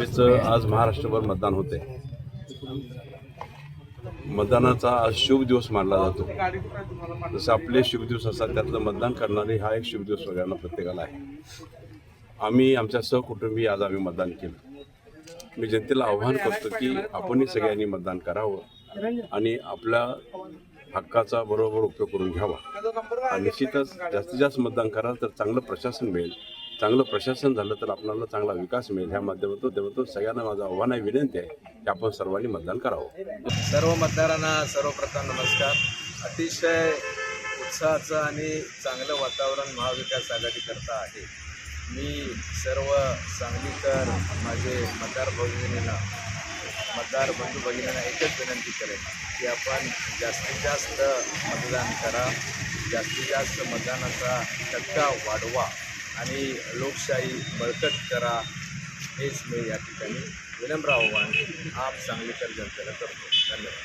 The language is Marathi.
सभेचं आज महाराष्ट्रभर मतदान होते. मतदानाचा आज शुभ दिवस मानला जातो. जसं आपले शुभ दिवस असतात त्यातलं मतदान करणारे हा एक शुभ दिवस सगळ्यांना प्रत्येकाला आहे. आम्ही आमच्या सहकुटुंबी आज आम्ही मतदान केलं. मी जनतेला आव्हान करतो की आपणही सगळ्यांनी मतदान करावं आणि आपल्या हक्काचा बरोबर उपयोग करून घ्यावा. आणि निश्चितच जास्तीत जास्त मतदान कराल तर चांगलं प्रशासन मिळेल. चांगलं प्रशासन झालं तर आपल्याला चांगला विकास मिळेल. ह्या माध्यमातून तेव्हा सगळ्यांना माझं आव्हान आहे विनंती आहे की आपण सर्वांनी मतदान करावं. सर्व मतदारांना सर्वप्रथम नमस्कार. अतिशय उत्साहाचं आणि चांगलं वातावरण महाविकास आघाडीकरता आहे. मी सर्व सांगलीकर माझे मतदार भगिनींना मतदार बंधू भगिनींना एकच विनंती करेन की आपण जास्तीत जास्त मतदान करा. जास्तीत जास्त मतदानाचा टक्का वाढवा. आणि लोकशाही बळकट करा हेच मी या ठिकाणी विनम्र आव्हान आप सांगलीकर जनतेला करतो. धन्यवाद.